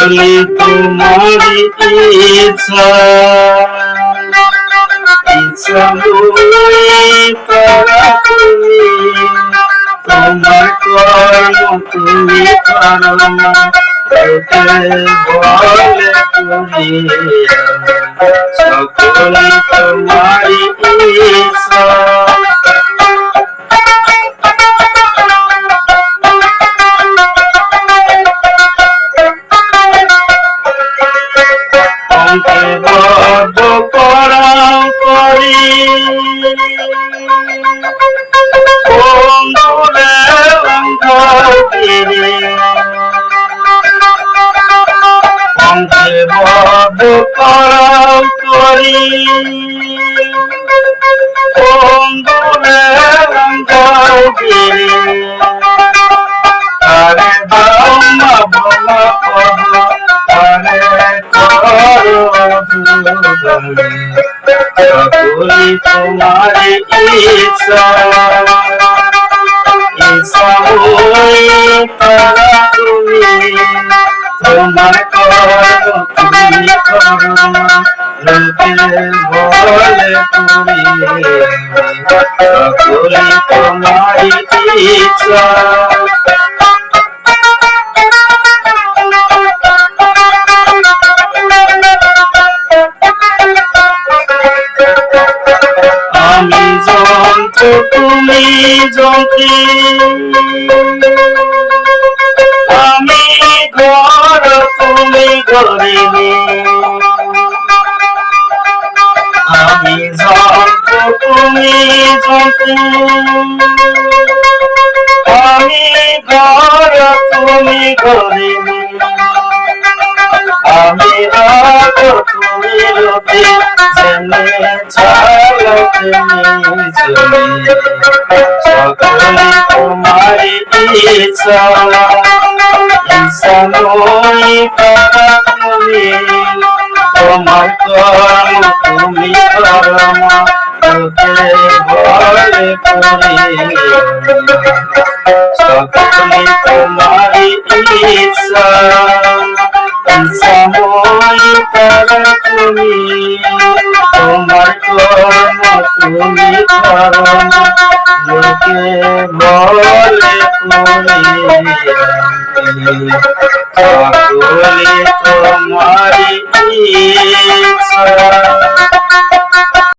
সকলে তোমার ইচ্ছা। ইচ্ছা তারা তুমি তোমার কর্ম তুমি করো না বলে সকলে তোমার অঙ্কে বদ্ধ করি। অঙ্কুরে অঙ্ক ফিরে অঙ্কে বদ্ধ করি। অঙ্কুরে অঙ্ক ফিরে আরে বাবা বাবা সকলি তোমার ইচ্ছা ইচ্ছা হই তারা তুমি তোমার কর্ম তুমি করো লোকে বলে তুমি সকলি তোমার ইচ্ছা যন্ত্র তুমি যন্ত্রী আমি ঘর তুমি ঘরে আমি যন্ত্র তুমি যন্ত্রী আমি ঘর তুমি ঘরে তুমি সকলে তোমার ইচ্ছা ইচ্ছা নই পারা তুমি তোমার কর্ম তুমি কর্ম লোকে বলে করি সকলে তোমার ইচ্ছা কর তুমি তোমার কর্ম তুমি করো লোকে বলে তুমি সকলে